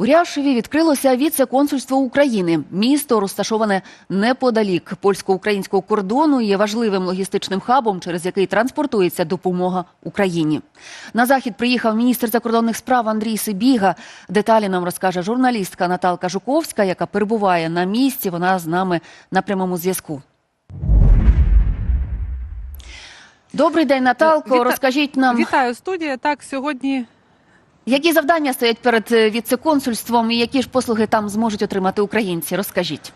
У Ряшеві відкрилося віце-консульство України. Місто розташоване неподалік польсько-українського кордону і є важливим логістичним хабом, через який транспортується допомога Україні. На захід приїхав міністр закордонних справ Андрій Сибіга. Деталі нам розкаже журналістка Наталка Жуковська, яка перебуває на місці. Вона з нами на прямому зв'язку. Добрий день, Наталко. Віта- Розкажіть нам, Вітаю студія. Так, сьогодні які завдання стоять перед віцеконсульством віце-консульством і які ж послуги там зможуть отримати українці? Розкажіть.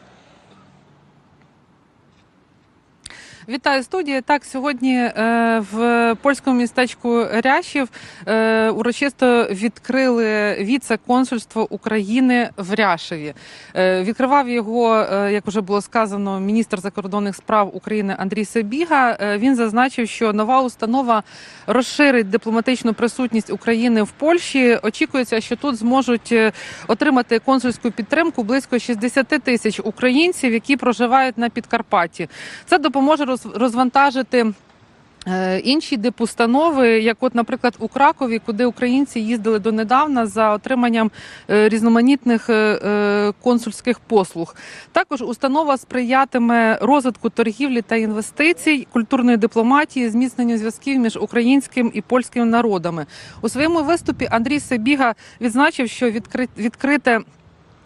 Вітаю студія. Так, сьогодні е, в польському містечку Рящів е, урочисто відкрили віце-консульство України в Ряшеві. Е, відкривав його, як вже було сказано, міністр закордонних справ України Андрій Себіга. Він зазначив, що нова установа розширить дипломатичну присутність України в Польщі. Очікується, що тут зможуть отримати консульську підтримку близько 60 тисяч українців, які проживають на Підкарпатті. Це допоможе розвантажити. е, Інші дипустанови, як, от, наприклад, у Кракові, куди українці їздили донедавна за отриманням е, різноманітних е, консульських послуг. Також установа сприятиме розвитку торгівлі та інвестицій, культурної дипломатії, зміцненню зв'язків між українським і польським народами. У своєму виступі Андрій Себіга відзначив, що відкри- відкрите.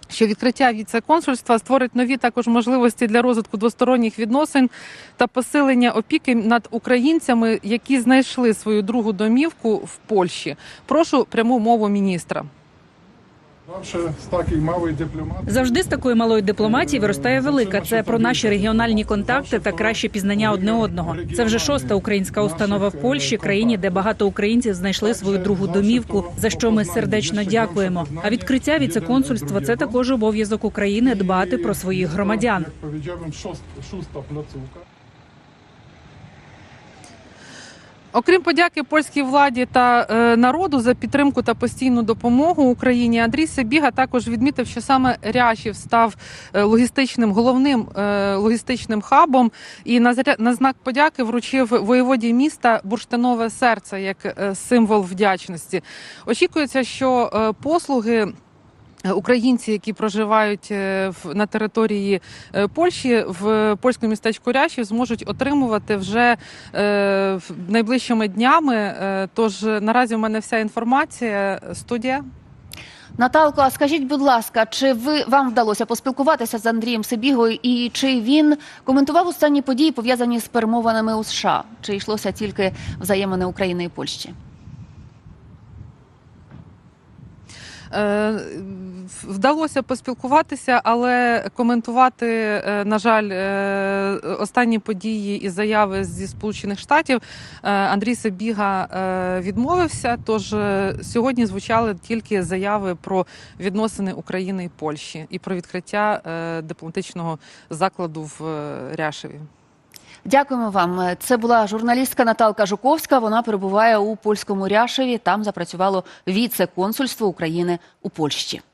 Що відкриття віце-консульства створить нові також можливості для розвитку двосторонніх відносин та посилення опіки над українцями, які знайшли свою другу домівку в Польщі. Прошу пряму мову міністра. Завжди з такої малої дипломатії виростає велика. Це про наші регіональні контакти та краще пізнання одне одного. Це вже шоста українська установа в Польщі, країні, де багато українців знайшли свою другу домівку, за що ми сердечно дякуємо. А відкриття віце-консульства – це також обов'язок України дбати про своїх громадян. Окрім подяки польській владі та е, народу за підтримку та постійну допомогу Україні, Андрій Себіга також відмітив, що саме Ряшів став е, логістичним головним е, логістичним хабом, і на на знак подяки вручив воєводі міста бурштинове серце як е, символ вдячності. Очікується, що е, послуги. Українці, які проживають е, на території е, Польщі в польському містечку Ряшів, зможуть отримувати вже е, найближчими днями. Тож наразі в мене вся інформація. Студія. Наталко, а скажіть, будь ласка, чи ви вам вдалося поспілкуватися з Андрієм Сибігою, і чи він коментував останні події пов'язані з перемовинами у США? Чи йшлося тільки взаємини України і Польщі? Е, Вдалося поспілкуватися, але коментувати, е, на жаль, е, останні події і заяви зі Сполучених Штатів е, Андрій Себіга е, відмовився. Тож сьогодні звучали тільки заяви про відносини України і Польщі і про відкриття дипломатичного закладу в Ряшеві. Дякуємо вам. Це була журналістка Наталка Жуковська. Вона перебуває у польському Ряшеві. Там запрацювало віце-консульство України у Польщі.